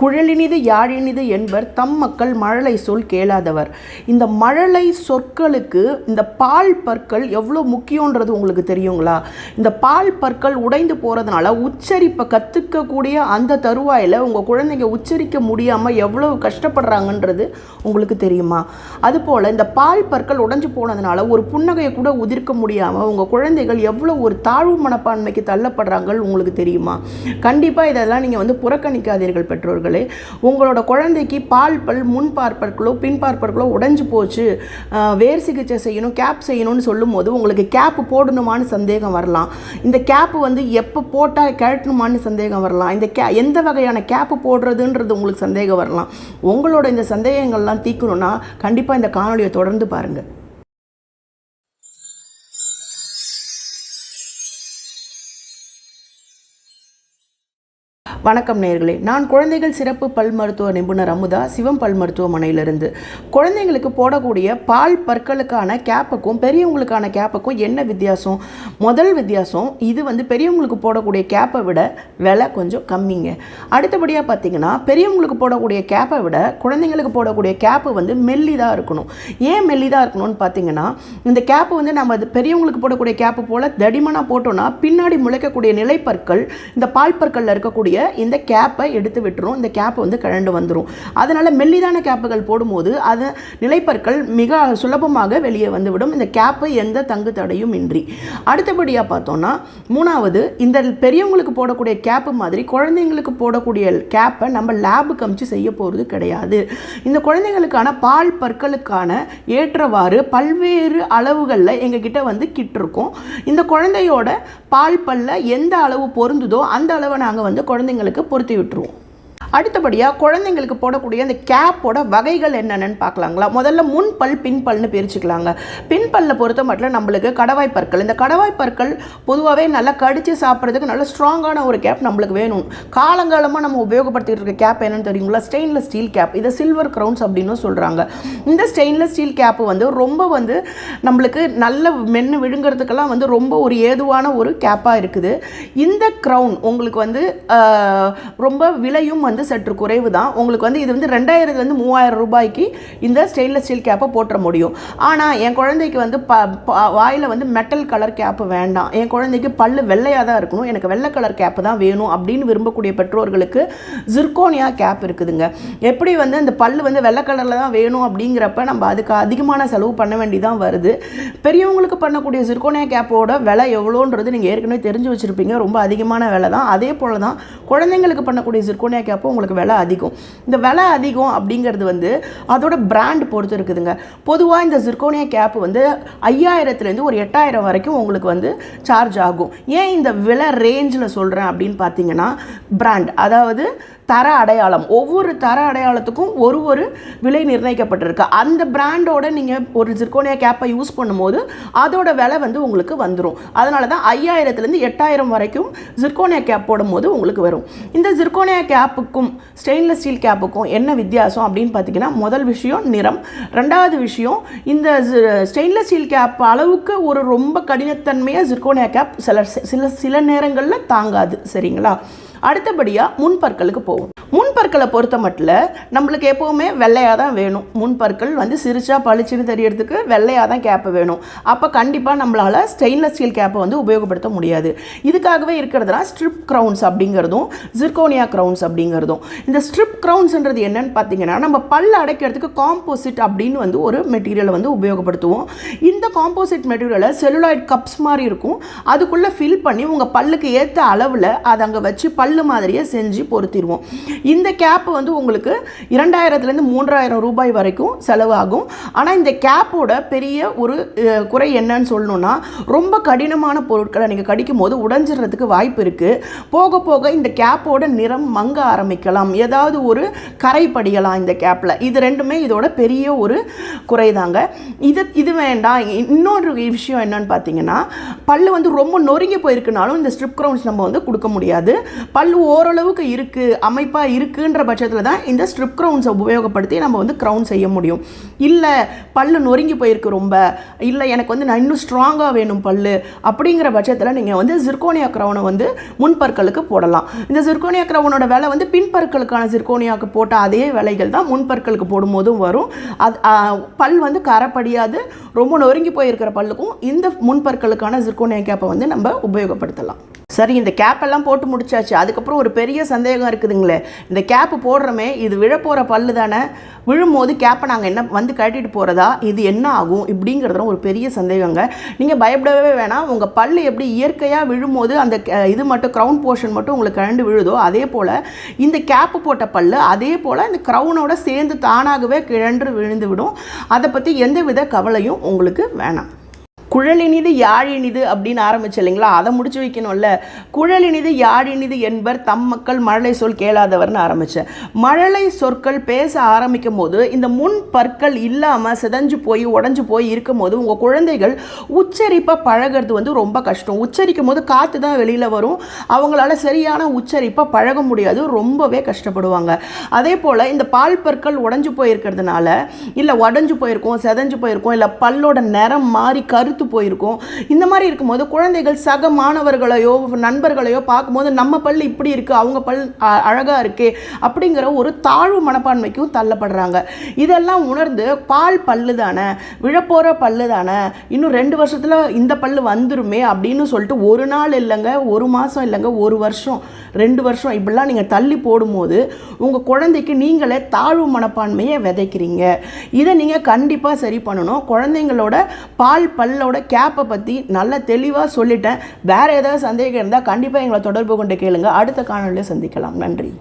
குழலினிது யாழினிது என்பர் தம் மக்கள் மழலை சொல் கேளாதவர். இந்த மழலை சொற்களுக்கு இந்த பால் பற்கள் எவ்வளோ முக்கியன்றது உங்களுக்கு தெரியுங்களா? இந்த பால் பற்கள் உடைந்து போகிறதுனால உச்சரிப்பை கற்றுக்கக்கூடிய அந்த தருவாயில் உங்கள் குழந்தைங்க உச்சரிக்க முடியாமல் எவ்வளோ கஷ்டப்படுறாங்கன்றது உங்களுக்கு தெரியுமா? அதுபோல் இந்த பால் பற்கள் உடைஞ்சு போனதுனால ஒரு புன்னகையை கூட உதிர்க்க முடியாமல் உங்கள் குழந்தைகள் எவ்வளோ ஒரு தாழ்வு மனப்பான்மைக்கு தள்ளப்படுறாங்க உங்களுக்கு தெரியுமா? கண்டிப்பாக இதெல்லாம் நீங்கள் வந்து புறக்கணிக்காதீர்கள் பெற்றோர்கள். உங்களோட குழந்தைக்கு பால் பல் முன் பார்ப்பற்களோ பின் பார்ப்பற்களோ உடைஞ்சு போச்சு வேர் சிகிச்சை செய்யணும் கேப் செய்யணும்னு சொல்லும்போது உங்களுக்கு கேப் போடணுமான்னு சந்தேகம் வரலாம். இந்த கேப் வந்து எப்போ போட்டால் கழட்டணுமான்னு சந்தேகம் வரலாம். இந்த கே எந்த வகையான கேப் போடுறதுன்றது உங்களுக்கு சந்தேகம் வரலாம். உங்களோட இந்த சந்தேகங்கள்லாம் தீர்க்கணும்னா கண்டிப்பாக இந்த காணொலியை தொடர்ந்து பாருங்கள் வணக்கம் நேர்களே. நான் குழந்தைகள் சிறப்பு பல் மருத்துவ நிபுணர் அமுதா சிவம் பல் மருத்துவமனையிலிருந்து. குழந்தைங்களுக்கு போடக்கூடிய பால் பற்களுக்கான கேப்புக்கும் பெரியவங்களுக்கான கேப்புக்கும் என்ன வித்தியாசம்? முதல் வித்தியாசம் இது வந்து பெரியவங்களுக்கு போடக்கூடிய கேப்பை விட விலை கொஞ்சம் கம்மிங்க. அடுத்தபடியாக பார்த்தீங்கன்னா பெரியவங்களுக்கு போடக்கூடிய கேப்பை விட குழந்தைங்களுக்கு போடக்கூடிய கேப்பு வந்து மெல்லிதாக இருக்கணும். ஏன் மெல்லிதாக இருக்கணும்னு பார்த்தீங்கன்னா இந்த கேப்பு வந்து நம்ம அது பெரியவங்களுக்கு போடக்கூடிய கேப்பு போல் தடிமனாக போட்டோம்னா பின்னாடி முளைக்கக்கூடிய நிலைப்பற்கள் இந்த பால் பற்களில் இருக்கக்கூடிய இந்த கேப்பை எடுத்து விட்டுரும். இந்த கேப் வந்து கழண்டு வந்துடும் அதனால் மெல்லிதான கேப்புகள் போடும்போது அது நிலைப்பற்கள் மிக சுலபமாக வெளியே வந்துவிடும். இந்த கேப்பை எந்த தங்கு தடையும் இன்றி. அடுத்தபடியாக பார்த்தோம்னா மூணாவது இந்த பெரியவங்களுக்கு போடக்கூடிய கேப்பு மாதிரி குழந்தைங்களுக்கு போடக்கூடிய கேப்பை நம்ம லேபுக்கு அமிச்சு செய்ய போகிறது கிடையாது. இந்த குழந்தைங்களுக்கான பால் பற்களுக்கான ஏற்றவாறு பல்வேறு அளவுகளில் எங்ககிட்ட வந்து கிட் இருக்கும். இந்த குழந்தையோட பால் பல்ல எந்த அளவு பொருந்துதோ அந்த அளவை நாங்கள் வந்து குழந்தைங்க குழந்தைங்களுக்கு பொருத்தி விட்டுருவோம். அடுத்தபடியாக குழந்தைங்களுக்கு போடக்கூடிய அந்த கேப்போட வகைகள் என்னென்னு பார்க்கலாங்களா? முதல்ல முன் பல் பின் பல்னு பிரிச்சுக்கலாங்க. பின்பல்ல பொறுத்த மட்டும் நம்மளுக்கு கடவாய் பற்கள். இந்த கடவாய் பற்கள் பொதுவாகவே நல்லா கடித்து சாப்பிட்றதுக்கு நல்ல ஸ்ட்ராங்கான ஒரு கேப் நம்மளுக்கு வேணும். காலங்காலமாக நம்ம உபயோகப்படுத்திட்டு இருக்க கேப் என்னென்னு தெரியுங்களா? Stainless steel cap. இதை சில்வர் க்ரௌன்ஸ் அப்படின்னு சொல்கிறாங்க இந்த ஸ்டெயின்லெஸ் ஸ்டீல் கேப் வந்து ரொம்ப வந்து நம்மளுக்கு நல்ல மென்று விழுங்குறதுக்கெல்லாம் வந்து ரொம்ப ஒரு ஏதுவான ஒரு கேப்பாக இருக்குது. இந்த க்ரௌன் உங்களுக்கு வந்து ரொம்ப விலையும் வந்து சற்று குறைவு தான் உங்களுக்கு வந்து இது வந்து ரெண்டாயிரத்துலேருந்து மூவாயிரம் ரூபாய்க்கு இந்த ஸ்டெயின்லெஸ் ஸ்டீல் கேப்பை போட்டுற முடியும். ஆனால் என் குழந்தைக்கு வந்து ப வாயில் வந்து மெட்டல் கலர் கேப்பு வேண்டாம். என் குழந்தைக்கு பல்லு வெள்ளையாக தான் இருக்கணும். எனக்கு வெள்ளை கலர் கேப்பு தான் வேணும் அப்படின்னு விரும்பக்கூடிய பெற்றோர்களுக்கு ஜிர்கோனியா கேப் இருக்குதுங்க. எப்படி வந்து அந்த பல் வந்து வெள்ளை கலரில் தான் வேணும் அப்படிங்கிறப்ப நம்ம அதுக்கு அதிகமான செலவு பண்ண வேண்டிதான் வருது. பெரியவங்களுக்கு பண்ணக்கூடிய ஜிர்கோனியா கேப்போட விலை எவ்வளோன்றது நீங்கள் ஏற்கனவே தெரிஞ்சு வச்சுருப்பீங்க. ரொம்ப அதிகமான விலை தான் அதே போல் தான் குழந்தைங்களுக்கு பண்ணக்கூடிய ஜிர்கோனியா கேப்பு உங்களுக்கு விலை அதிகம். இந்த விலை அதிகம் அப்படிங்கிறது வந்து அதோட பிராண்ட் பொறுத்து இருக்குதுங்க. பொதுவாக இந்த ஜிர்கோனியா கேப் வந்து ஐயாயிரத்துலேருந்து ஒரு எட்டாயிரம் வரைக்கும் உங்களுக்கு வந்து சார்ஜ் ஆகும். ஏன் இந்த விலை ரேஞ்சில் சொல்கிறேன் அப்படின்னு பார்த்தீங்கன்னா பிராண்ட் அதாவது தர அடையாளம். ஒவ்வொரு தர அடையாளத்துக்கும் ஒரு ஒரு விலை நிர்ணயிக்கப்பட்டிருக்கு. அந்த பிராண்டோட நீங்கள் ஒரு ஜிர்கோனியா கேப்பை யூஸ் பண்ணும்போது அதோட விலை வந்து உங்களுக்கு வந்துடும் அதனால தான் ஐயாயிரத்துலேருந்து எட்டாயிரம் வரைக்கும் ஜிர்கோனியா கேப் போடும்போது உங்களுக்கு வரும். இந்த ஜிர்கோனியா கேப்புக்கும் ஸ்டெயின்லெஸ் ஸ்டீல் கேப்புக்கும் என்ன வித்தியாசம் அப்படின்னு பார்த்தீங்கன்னா முதல் விஷயம் நிறம் ரெண்டாவது விஷயம் இந்த ஸ்டெயின்லெஸ் ஸ்டீல் கேப் அளவுக்கு ஒரு ரொம்ப கடினத்தன்மையாக ஜிர்கோனியா கேப் சில சில சில நேரங்களில் தாங்காது. சரிங்களா? அடுத்தபடியாக முன்பற்களுக்கு போவோம். முன்பற்களை பொறுத்த மட்டில் நம்மளுக்கு எப்போவுமே வெள்ளையாக தான் வேணும். முன்பற்கள் வந்து சிரிச்சா பளிச்சுன்னு தெரியறதுக்கு வெள்ளையாக தான் கேப்பு வேணும். அப்போ கண்டிப்பாக நம்மளால் ஸ்டெயின்லெஸ் ஸ்டீல் கேப்பை வந்து உபயோகப்படுத்த முடியாது. இதுக்காகவே இருக்கிறதுனா ஸ்ட்ரிப் க்ரௌன்ஸ் அப்படிங்கிறதும் ஜிர்கோனியா க்ரௌன்ஸ் அப்படிங்கிறதும். இந்த ஸ்ட்ரிப் க்ரௌன்ஸ்ன்றது என்னன்னு பார்த்தீங்கன்னா நம்ம பல் அடைக்கிறதுக்கு காம்போசிட் அப்படின்னு வந்து ஒரு மெட்டீரியலை வந்து உபயோகப்படுத்துவோம். இந்த காம்போசிட் மெட்டீரியலை செல்லுலாய்ட் கப்ஸ் மாதிரி இருக்கும். அதுக்குள்ளே ஃபில் பண்ணி உங்கள் பல்லுக்கு ஏற்ற அளவில் அதை அங்கே வச்சு பல் கல் மாதிரியே செஞ்சு பொருத்திடுவோம். இந்த கேப் வந்து உங்களுக்கு இரண்டாயிரத்துலேருந்து மூன்றாயிரம் ரூபாய் வரைக்கும் செலவாகும். ஆனால் இந்த கேப்போட பெரிய ஒரு குறை என்னன்னு சொல்லணும்னா ரொம்ப கடினமான பொருட்களை நீங்கள் கடிக்கும் போது உடஞ்சிடுறதுக்கு வாய்ப்பு இருக்குது போக போக இந்த கேப்போட நிறம் மங்க ஆரம்பிக்கலாம். ஏதாவது ஒரு கரை படியலாம் இந்த கேப்பில் இது ரெண்டுமே இதோட பெரிய ஒரு குறைதாங்க. இது இது வேண்டாம். இன்னொரு விஷயம் என்னன்னு பார்த்தீங்கன்னா பல்லு வந்து ரொம்ப நொறுங்கி போயிருக்குனாலும் இந்த ஸ்ட்ரிப் க்ரௌன்ஸ் நம்ம வந்து கொடுக்க முடியாது. பல் ஓரளவுக்கு இருக்குது அமைப்பாக இருக்குன்ற பட்சத்தில் தான் இந்த ஸ்ட்ரிப் க்ரௌன்ஸை உபயோகப்படுத்தி நம்ம வந்து க்ரௌன் செய்ய முடியும். இல்லை பல்லு நொறுங்கி போயிருக்கு ரொம்ப. இல்லை எனக்கு வந்து நான் இன்னும் ஸ்ட்ராங்காக வேணும் பல்லு அப்படிங்கிற பட்சத்தில் நீங்கள் வந்து ஜிர்கோனியா க்ரௌனை வந்து முன்பற்களுக்கு போடலாம். இந்த ஜிர்கோனியா க்ரௌனோட விலை வந்து பின்பற்களுக்கான ஜிர்கோனியாவுக்கு போட்ட அதே விலைகள் தான் முன்பற்களுக்கு போடும்போதும் வரும். அது பல் வந்து கரப்படியாது. ரொம்ப நொறுங்கி போயிருக்கிற பல்லுக்கும் இந்த முன்பற்களுக்கான ஜிர்கோனியா கேப்பை வந்து நம்ம உபயோகப்படுத்தலாம். சரி இந்த கேப்பெல்லாம் போட்டு முடிச்சாச்சு. அதுக்கப்புறம் ஒரு பெரிய சந்தேகம் இருக்குதுங்களே. இந்த கேப்பு போடுறோமே இது விழப்போகிற பல்லு தானே? விழும்போது கேப்பை நாங்கள் என்ன வந்து கட்டிட்டு போகிறதா இது என்ன ஆகும்? இப்படிங்கிறது ஒரு பெரிய சந்தேகங்க. நீங்கள் பயப்படவே வேணாம். உங்கள் பல்லு எப்படி இயற்கையாக விழும்போது அந்த இது மட்டும் க்ரௌன் போர்ஷன் மட்டும் உங்களுக்கு கழண்டு விழுதோ அதே போல் இந்த கேப்பு போட்ட பல்லு அதே போல் இந்த க்ரௌனோட சேர்ந்து தானாகவே கிழன்று விழுந்து விடும் அதை பற்றி எந்தவித கவலையும் உங்களுக்கு வேணாம். குழலினிது யாழினிது அப்படின்னு ஆரம்பிச்சு இல்லைங்களா? அதை முடிச்சு வைக்கணும்ல. குழலினிது யாழினிது என்பர் தம் மக்கள் மழலை சொல் கேளாதவர்னு ஆரம்பித்தேன் மழலை சொற்கள் பேச ஆரம்பிக்கும் போது இந்த முன் பற்கள் இல்லாமல் சிதஞ்சு போய் உடஞ்சு போய் இருக்கும் போது உங்கள் குழந்தைகள் உச்சரிப்பை பழகிறது வந்து ரொம்ப கஷ்டம். உச்சரிக்கும் போது காற்று தான் வெளியில் வரும். அவங்களால சரியான உச்சரிப்பை பழக முடியாது. ரொம்பவே கஷ்டப்படுவாங்க. அதே போல் இந்த பால் பற்கள் உடஞ்சு போயிருக்கிறதுனால இல்லை உடஞ்சு போயிருக்கோம் செதஞ்சு போயிருக்கோம் இல்லை பல்லோட நிறம் மாறி கருத்து போயிருக்கும். இந்த மாதிரி இருக்கும்போது குழந்தைகள் சக மாணவர்களையோ நண்பர்களையோ பார்க்கும்போது நம்ம பல் இப்படி இருக்குது அவங்க பல் அழகாக இருக்குது இருக்கே அப்படிங்கிற ஒரு தாழ்வு மனப்பான்மைக்கும் தள்ளப்படுறாங்க. இதெல்லாம் உணர்ந்து பால் பல்லு தானே விழப்போகிற பல்லு தானே இன்னும் ரெண்டு வருஷத்தில் இந்த பல்லு வந்துருமே அப்படின்னு சொல்லிட்டு ஒரு நாள் இல்லைங்க ஒரு மாதம் இல்லைங்க ஒரு வருஷம் ரெண்டு வருஷம் இப்படிலாம் நீங்கள் தள்ளி போடும்போது உங்கள் குழந்தைக்கு நீங்களே தாழ்வு மனப்பான்மையை விதைக்கிறீங்க. இதை நீங்கள் கண்டிப்பாக சரி பண்ணணும். குழந்தைங்களோட பால் பல்லோட கேப்பை பற்றி நல்ல தெளிவாக சொல்லிட்டேன். வேறு ஏதாவது சந்தேகம் இருந்தால் கண்டிப்பாக எங்களை தொடர்பு கொண்டு கேளுங்கள் அடுத்த காணொலியில் சந்திக்கலாம். நன்றி.